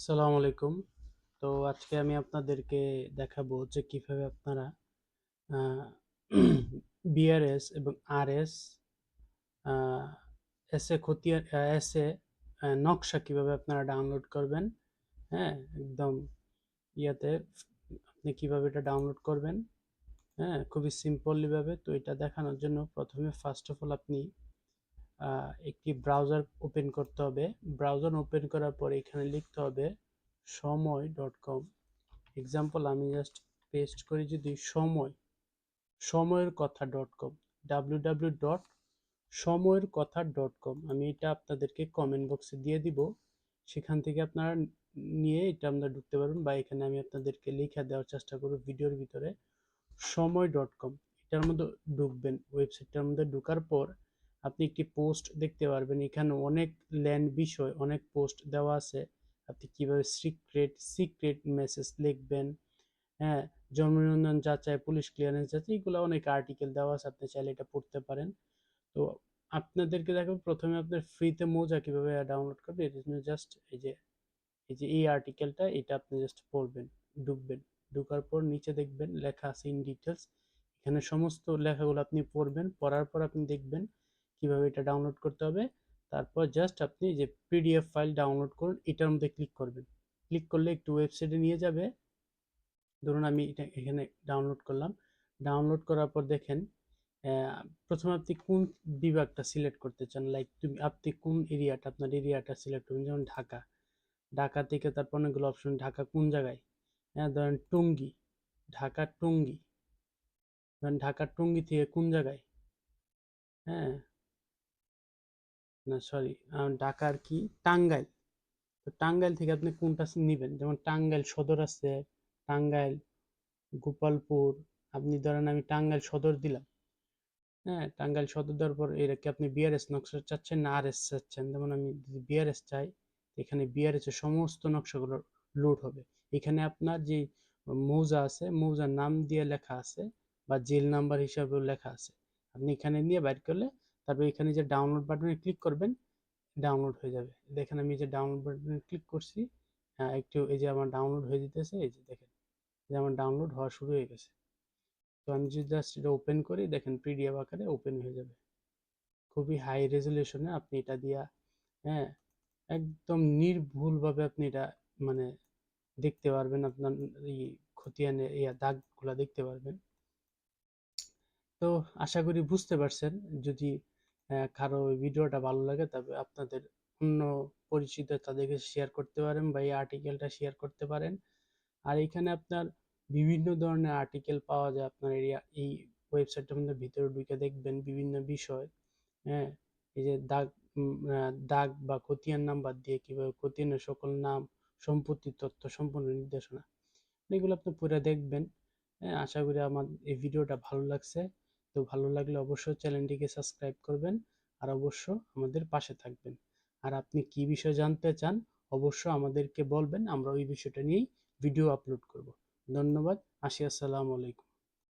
আসসালামু আলাইকুম। তো আজকে আমি আপনাদেরকে দেখাবো যে কীভাবে আপনারা বিআরএস এবং আরএস এসে খতিয়া এসে নকশা কীভাবে আপনারা ডাউনলোড করবেন হ্যাঁ? একদম ইয়াতে আপনি কীভাবে এটা ডাউনলোড করবেন হ্যাঁ? খুবই সিম্পলিভাবে তো এটা দেখানোর জন্য প্রথমে ফার্স্ট অফ অল আপনি একটি ব্রাউজার ওপেন করতে হবে। ব্রাউজার ওপেন করার পরে এখানে লিখতে হবে সময় ডট কম এক্সাম্পল আমি জাস্ট পেস্ট করি যদি সময় সময়ের কথা dot com W W dot সময়ের কথা ডট কম আমি এটা আপনাদেরকে কমেন্ট বক্সে দিয়ে দিব। সেখান থেকে আপনারা নিয়ে এটা আমরা ঢুকতে পারবেন বা এখানে আমি আপনাদেরকে লিখে দেওয়ার চেষ্টা করব ভিডিওর ভিতরে। সময় ডট কম এটার মধ্যে ঢুকবেন। ওয়েবসাইটটার মধ্যে ঢুকার পর আপনি একটি পোস্ট দেখতে পারবেন। এখানে অনেক ল্যান্ড বিষয়, অনেক পোস্ট দেওয়া আছে। আপনি কীভাবে সিক্রেট সিক্রেট মেসেজ লিখবেন হ্যাঁ জন্ম নিবন্ধন যাচাই, পুলিশ ক্লিয়ারেন্স যাচাই, এগুলো অনেক আর্টিকেল দেওয়া আছে, আপনি চাইলে এটা পড়তে পারেন। তো আপনাদেরকে দেখো প্রথমে আপনার ফ্রিতে মোজা কীভাবে ডাউনলোড করবে এর জন্য জাস্ট এই যে এই যে এই আর্টিকেলটা এটা আপনি জাস্ট পড়বেন, ঢুকবেন, ঢুকার পর নিচে দেখবেন, লেখা আছে ইন ডিটেলস এখানে সমস্ত লেখাগুলো আপনি পড়বেন, পড়ার পর আপনি দেখবেন কীভাবে এটা ডাউনলোড করতে হবে, তারপর জাস্ট আপনি যে পিডিএফ ফাইল ডাউনলোড করুন, এটার মধ্যে ক্লিক করবেন। ক্লিক করলে একটু ওয়েবসাইটে নিয়ে যাবে। ধরুন আমি এটা এখানে ডাউনলোড করলাম। ডাউনলোড করার পর দেখেন প্রথমে আপনি কোন বিভাগটা সিলেক্ট করতে চান? লাইক তুমি, আপনি কোন এরিয়াটা, আপনার এরিয়াটা সিলেক্ট করবেন? যেমন ঢাকা। ঢাকা থেকে তারপর অনেকগুলো অপশন ঢাকা কোন জায়গায়? হ্যাঁ ধরেন টঙ্গি। ঢাকা টঙ্গি। ধরেন ঢাকা টঙ্গি থেকে কোন জায়গায়? হ্যাঁ না সরি ঢাকার কি? টাঙ্গাইল। তো টাঙ্গাইল থেকে আপনি কোনটা নেবেন? যেমন টাঙ্গাইল সদর আছে, টাঙ্গাইল, গোপালপুর, আপনি ধরেন আমি টাঙ্গাইল সদর দিলাম। হ্যাঁ টাঙ্গাইল সদর দেওয়ার পর এটা কি আপনি বিআরএস নকশা চাচ্ছেন না আর এস চাচ্ছেন? যেমন আমি যদি বিআরএস চাই, এখানে বিআরএস এর সমস্ত নকশাগুলো লোড হবে। এখানে আপনার যে মৌজা আছে, মৌজার নাম দিয়ে লেখা আছে বা জেল নাম্বার হিসাবেও লেখা আছে। আপনি এখানে নিয়ে বাইর করলে তারপর এখানে যে ডাউনলোড বাটনে ক্লিক করবেন ডাউনলোড হয়ে যাবে। দেখেন আমি যে ডাউনলোড বাটনে ক্লিক করছি হ্যাঁ একটু এই যে আমার ডাউনলোড হয়ে যেতেছে, এই যে দেখেন যে আমার ডাউনলোড হওয়া শুরু হয়ে গেছে। তো আমি যদি জাস্ট এটা ওপেন করি, দেখেন পিডিএফ আকারে ওপেন হয়ে যাবে। খুবই হাই রেজলিউশনে আপনি এটা দিয়া হ্যাঁ একদম নির্ভুলভাবে আপনি এটা মানে দেখতে পারবেন, আপনার এই খতিয়ানে ইয়া দাগগুলা দেখতে পারবেন। তো আশা করি বুঝতে পারছেন, যদি কারও ভিডিওটা ভালো লাগে তবে আপনাদের অন্য পরিচিত তাদেরকে শেয়ার করতে পারেন বা এই আর্টিকেলটা শেয়ার করতে পারেন। আর এখানে আপনার বিভিন্ন ধরনের আর্টিকেল পাওয়া যায় আপনার এরিয়া এই ওয়েবসাইটের মধ্যে ভিতরে ঢুকে দেখবেন বিভিন্ন বিষয়। হ্যাঁ এই যে দাগ দাগ বা খতিয়ান নাম্বার দিয়ে কীভাবে খতিয়ানের সকল নাম, সম্পত্তি, তথ্য সম্পূর্ণ নির্দেশনা, এগুলো আপনি পুরো দেখবেন। হ্যাঁ আশা করি আমার এই ভিডিওটা ভালো লাগছে। তো ভালো লাগলে অবশ্যই চ্যানেলটিকে সাবস্ক্রাইব করবেন আর অবশ্য আমাদের পাশে থাকবেন। আর আপনি কি বিষয় জানতে চান অবশ্য আমাদেরকে বলবেন, আমরা ওই বিষয়টা নিয়েই ভিডিও আপলোড করব। ধন্যবাদ, আসি, আসসালামু আলাইকুম।